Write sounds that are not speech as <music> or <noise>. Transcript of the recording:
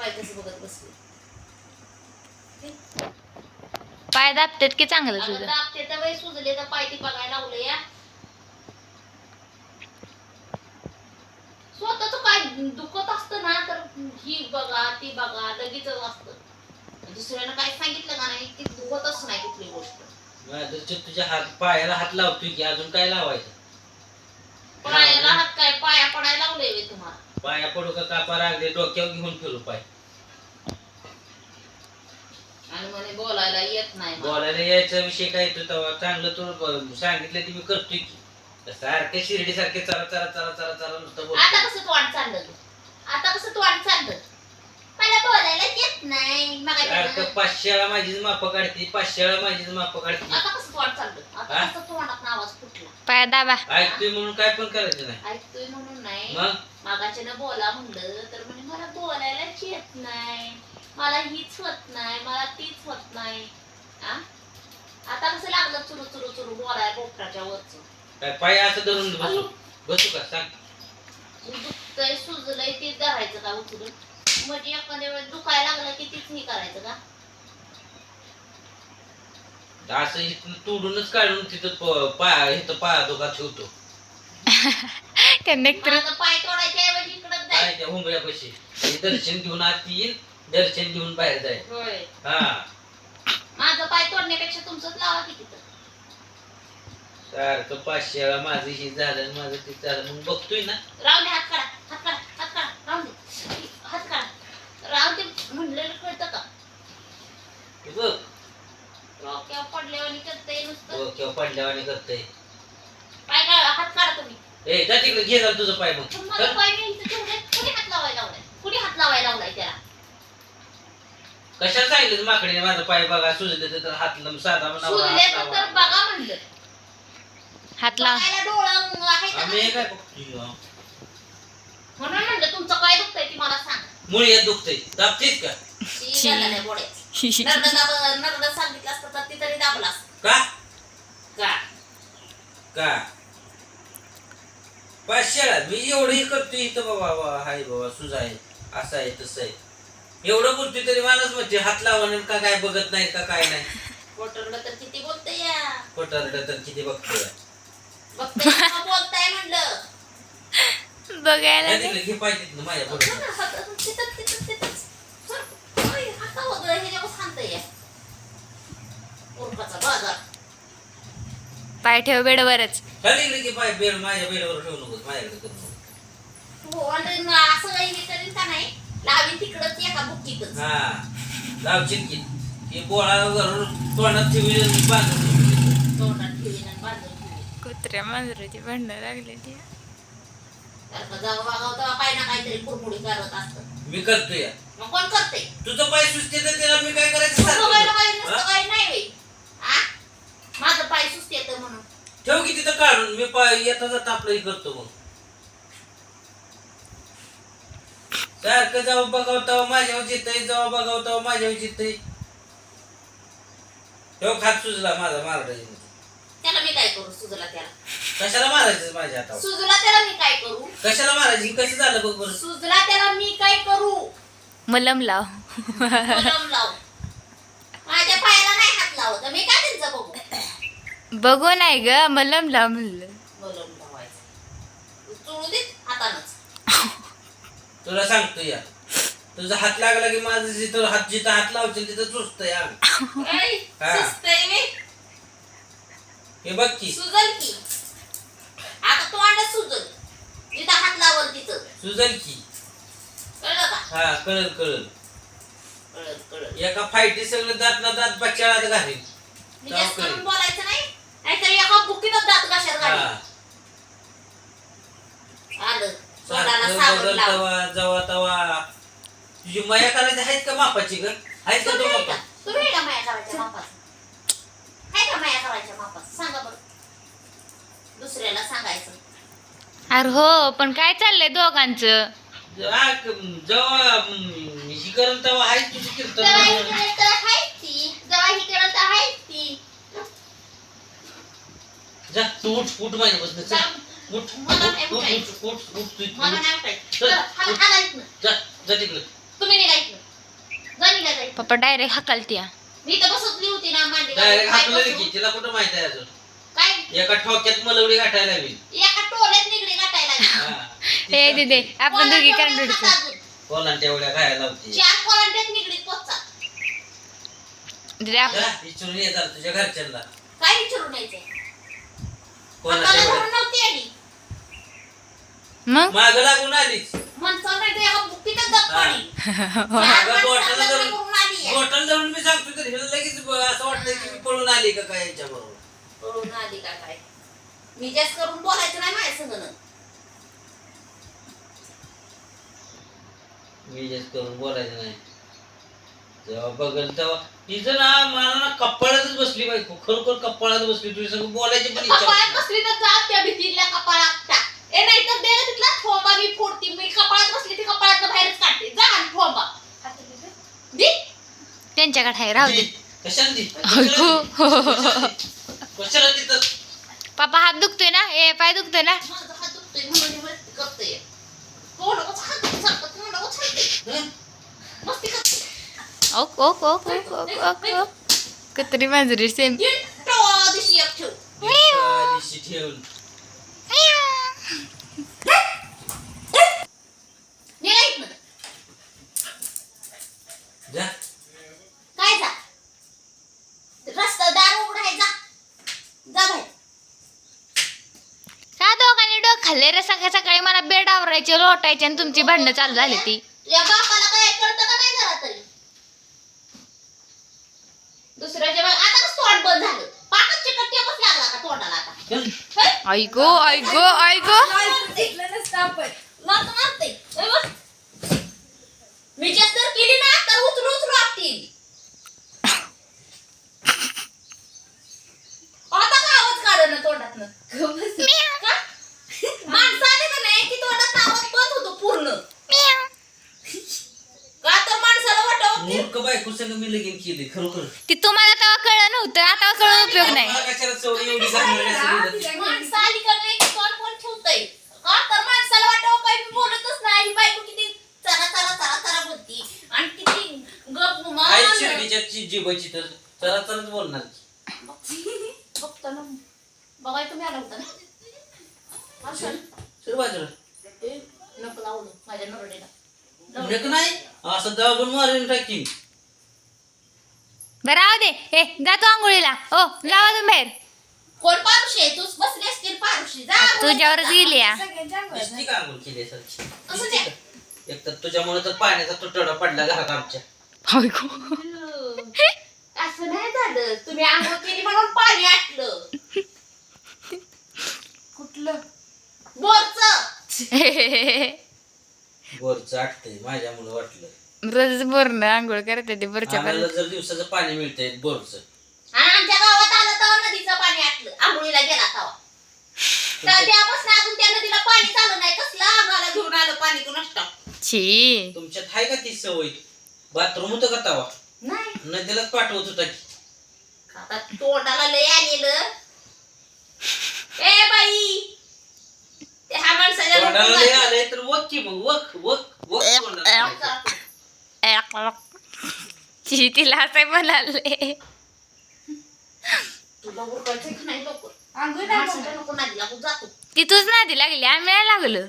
पाय कसं बघत बसले. पाय दाबतात की चांगलं तुझं? दाबते तर बाई सुजले तर पाय ती बघायला लावलं या स्वतःच काय दुखत असतं ना तर ही बघा ती बघा लगेच असतं. दुसऱ्यानं काय सांगितलं का नाही ती दुखतच नाही कुठली गोष्ट. तुझ्या हात पायाला हात लावतोय की अजून काय लावायचं? पायाला हात काय? पाया पडायला लावले वे तुम्हाला. पाया पडू का कापा लागले डोक्यावर घेऊन फिरू पाय. आणि म्हणे बोलायला येत नाही मला. बोलायला यायचा विषय काय तो तेव्हा चांगलं तू ब- सांगितलं ते मी करतोय की. सारखे शिर्डी सारखे चला चला चला चला चला नुसतं. आता कसं तोंड चाललं आता कसं तोंड चाललं? मला बोलायला येत नाही. मग सारखं पाचशेळा माझीच माप काढते पाचशेळा माझीच माप काढते. आता कसं तोंड चाललं? आता? कसं तोंडात आवाज फुटला? पाय दाबा. ऐकतोय म्हणून काय पण करायचं नाही. ऐकतोय म्हणून नाही. मग? मागाच्या ना बोला म्हणलं तर म्हणे मला बोलायलाच येत नाही. मला हीच होत नाही मला तीच होत नाही? आता कसं लागलं चुरू चुरू चुरू बोलाय पोपटाच्या वरच? काय पाय असं धरून बसू? बसू का? सांग. दुखतंय सुजलंय ते धरायचं का उचलून म्हणजे एखाद्या वेळेस दुखायला लागलं की तीच हे करायचं का? असं तोडूनच काढून तिथं पाय इथं पाया दोघा ठेवतो. <laughs> कनेक्टर माझं पाय तोडायच्या ऐवजी इकडं काय जाय. त्या हुंबऱ्यापाशी. हे दर्शन घेऊन आत येईल दर्शन घेऊन बाहेर जाईल होय. हा. माझं पाय तोडण्यापेक्षा तुमचंच लावा की तिथं. सारखं पाचशे वेळा माझं हे झालं आणि माझं ते झालं. मग बघतोय ना. राहून दे हात काढा हात काढा हात काढा राहून दे. हात काढा. राहून दे म्हणलेलं कळतं का? हे बघ. डोक्यावर पडल्यावानी करतंय नुसतं. डोक्यावर पडल्यावाने करतंय. पाय काढा हात काढा तुम्ही. ए जा तिकडे घे जा तुझं पाय मग माझा. पाय मी इथं ठेवलाय कुणी हात लावायला लावलाय कुणी हात लावायला लावलाय त्याला कशाला सांगितलं माकडीने माझा पाय बघा सुजले तर हात लावून साधा नवरा हात सुजल्याचं तर लावा. बघा म्हणलं हात लाव बघायला डोळं आहे का आम्ही हे नाही? काय बघतोय? म्हणून म्हणलं तुमचं काय दुखतंय ती मला सांग मुळी येत दुखतंय दाबतेस का ती गोड्याची. नरड दाब नरड सांगितलं असतं तर ती तरी दाबला असतं. का का का पाचशे वेळा मी एवढं हे करतोय इथं बाबा हाय बाबा सुज आहे असं आहे तसं आहे एवढं बोलतोय तरी माणूस म्हणजे हात लावणं का काय बघत नाही का काय नाही पोटरलं तर किती बोलतंय या खोटारडं तर किती बघतोय बघतंय का बोलताय म्हणलं बघायला. तिकडे घे पाय तिथनं माझ्या बरोबर ना, हात- तिथं- तिथं- तिथं. सर, ओय, हातावर ह्याच्यावर सांगतंय या. पाय ठेव बेडवरच. त्या तिकडे घे पाय बेड माझ्या बेडवर ठेवू नकोस माझ्याकडे करू नको. हो आणि मग असं काही हे करीन का नाही? लावी तिकडच एका बुक्कीतच हा लावशील की हे बोळा घरून तोंडात ठेवली बांधून ठेवली. तोंडात ठेवीन आणि बांधून ठेवीन. कुत्र्या मांजराची भांडणं लागलेली सारखं जावं वागावं तेव्हा काही ना काहीतरी कुरमुडी करत असतं. मी करतोय. मग कोण करते तुझं पाय सुस्ते तर त्याला मी काय करायचं काही सारखं? नसतं हा? काही नाही बाई आ? माझं पाय सुस्त येतं म्हणून ठेव की तिथं काढून मी येता जाता आपलं करतो मग. सारखं जाऊ बघावं तेव्हा माझ्यावर येतंय जेव्हा बघावं तेव्हा माझ्यावर येतंय ठेव खात सुजला माझा मारडा त्याला मी काय करू सुजला त्याला? कशाला मारायचं माझ्या हातावर? सुजला त्याला मी काय करू? कशाला मारायची? कसं झालं बघ बरं? सुजला त्याला मी काय करू? मलम लाव. मलम लाव. माझ्या पायाला नाही हात लावत. मी काय बघू नाही ग मलम लाव म्हणलं मलम लावायचं. चुळू दे हातानच. तुला सांगतो या. तुझा हात लागला की माझं जिथं हात जिथं हात लावशील तिथं चुसतंय आग ऐ, हा. सुजतंय मी. बघ की. सुजल की. आता तोंडच सुजल. जिथं हात लावल तिथं. सुजल की. कळलं का? हा कळल कळल. कळलं कळलं. एका फायटी सगळं दात ना दात बच्चाळात घालील बोलायचं नाहीतर एका बुकीतच दात कशात हा घाली आलं तोंडाला सारखं साबण बदल लाव तवा जवा तवा तुझी मया करायची आहेत का मापाची ग आहेत का तुम्ही तो आहे का? मापा तुम्ही आहे का माया करायच्या मापाचं आहे का माया करायच्या मापाचं सांगा बरं दुसऱ्याला सांगायचं अरे हो पण काय चाललंय दोघांचं ही करून तेव्हा आहे तुझी कीर्तन ती जेव्हा ही केलं तर आहेच ती जा तू उठ उठ जा. चल उठ उठ उठ. उठ तू मला. नाही उठायचं. चल, चला. जा जा तिकडे. तुम्ही निघा इथनं. पप्पा डायरेक्ट हाकालती मी तर बसतली होती ना मांडी डायरेक्ट काय हाकलं की बसू? तिला कुठं माहीत आहे अजून? काय? एका ठोक्यात मलवडी गाठायला हवी. एका टोल्यात निगडी गाठायला लागली. हा. दिदे आपण कोणाच्या दोघी अजून? कोणाला तेवढ्या खायला लावते? चार कोलांट्यात निगडीत पोचा दिदे आप- जा, विचारून ये जरा तुझ्या घरच्यांना. काय विचारून यायचंय? कोणाला हाताला नव्हती आली. मग? माग लागून आलीच. जात हा. पाणी <laughs> चार अगं, माणसं बोटाला लग्न धरून- करून आली आहे. बॉटल जाऊन मी सांगतो तर हिला लगेच ब- असं वाटतं की मी पळून आली का काय यांच्या बरोबर पळून आली का काय? मी जास्त करून बोलायचं नाही माझ्या संगनं मी जास्त करून बोलायचं नाही. जेव्हा बघल तेव्हा तिचं ना मला ना कपाळातच बसली बायको. खरोखर कपाळात बसली. तुझ्या संग बोलायची पण इच्छा कपाळात नाही. बसली तर जा त्या भीतीला कपाळात टाक ए नाही तर दे रे तिथला ठोंबा मी फोडती. मी कपाळात बसली ती कपाळात बाहेरच काढते. जा आणि दे. त्यांच्याकडे आहे राहू दे. दी. कशाला दी? अगो. कशाला दी? कशाला तिथं पप्पा हात दुखतोय ना? ए पाय दुखतोय ना? माझा हात दुखतोय. म्हणून मी मस्ती करतोय तोंडावरच हात दुखतं, तोंडावरच हात हं? मस्ती करते ओक ओक ओक ओक ओक ओक ओक कत्री मांजरी सेम काय जा रस्ता दार उघड आहे जा जा बाहेर का दोघांनी डोक खाल्ले रे सकाळी सकाळी मला बेड आवरायचे लोटायचे आणि तुमची भांडणं चालू झाली ती तुझ्या बापाला काय कळतं का नाही जरा तरी दुसऱ्याच्या बाग आता कसं तोंड बंद झालं पाकच चिकट टेपच लागला का तोंडाला आता चल. हे? ऐको ऐको ऐको. मी जास्त जर केली ना तर उचलू उचलू आपतील आता का आवाज काढ ना तोंडातनं का? माणसं आले का नाही की तोंडात आवाज बंद होतो पूर्ण का तर माणसाला वाटावं की मूर्ख बायको संग मी लगीन केली खरोखर. ती तुम्हाला तेव्हा कळलं नव्हतं आता कळून उपयोग नाही. मला कशाला एवढी? माणसं तोंड कोण ठेवतंय. का तर माणसाला वाटावं काही मी बोलतच नाही. ही बायको किती चरा चरा चरा चरा बोलती. आणि किती गप आई गुमान शिर्डीच्या चि- जिभेची तर चला चलाच बोलणार बघतो ना. बघाय तुम्ही आला होता ना? असं. सर बाजूला. ए, नको लावलं माझ्या नरडेला. नक नाही? असं दाबून मारून टाकीन. बरं राहू दे. ए जातो आंघोळीला. ओ जावा तुम्ही बाहेर. कोण पारुशी आहे? तूच बसली असतील पारुशी जा तुझ्यावरच गेली या. केली सारखी असं? एक तर तुझ्यामुळे तर पाण्याचा तुटवडा पडला घरात आमच्या. ऐको असं नाही झालं. तुम्ही आंघोळ केली म्हणून पाणी आटलं. कुठलं? बोरचं बोरचं <laughs> आटतंय माझ्यामुळे वाटलं. रोज बोरण आंघोळ करते ते बोरच्या आम्हाला जर दिवसाचं पाणी मिळतंय बोरचं. आणि आमच्या गावात आलं तेव्हा नदीचं पाणी आटलं. आंघोळीला गेला तेव्हा. तर त्यापासून अजून त्या नदीला पाणी चालू नाही. कसलं आम्हाला घेऊन आलं पाणी तू नष्ट? छी. तुमच्यात आहे का ती सवय? बाथरूम होतं का तवा? नाही. नदीलाच पाठवत होता की. आता तोंडाला लय आलेलं ए बाई! ते हा माणसाच्या तोंडाला लय आलंय तर वक की मग वक वक. तिला असं म्हणाले. तुला उरकायचं की नाही लवकर? माणसाच्या नको नदीला जातो ती तूच नादी लागली आम्ही नाही लागलो.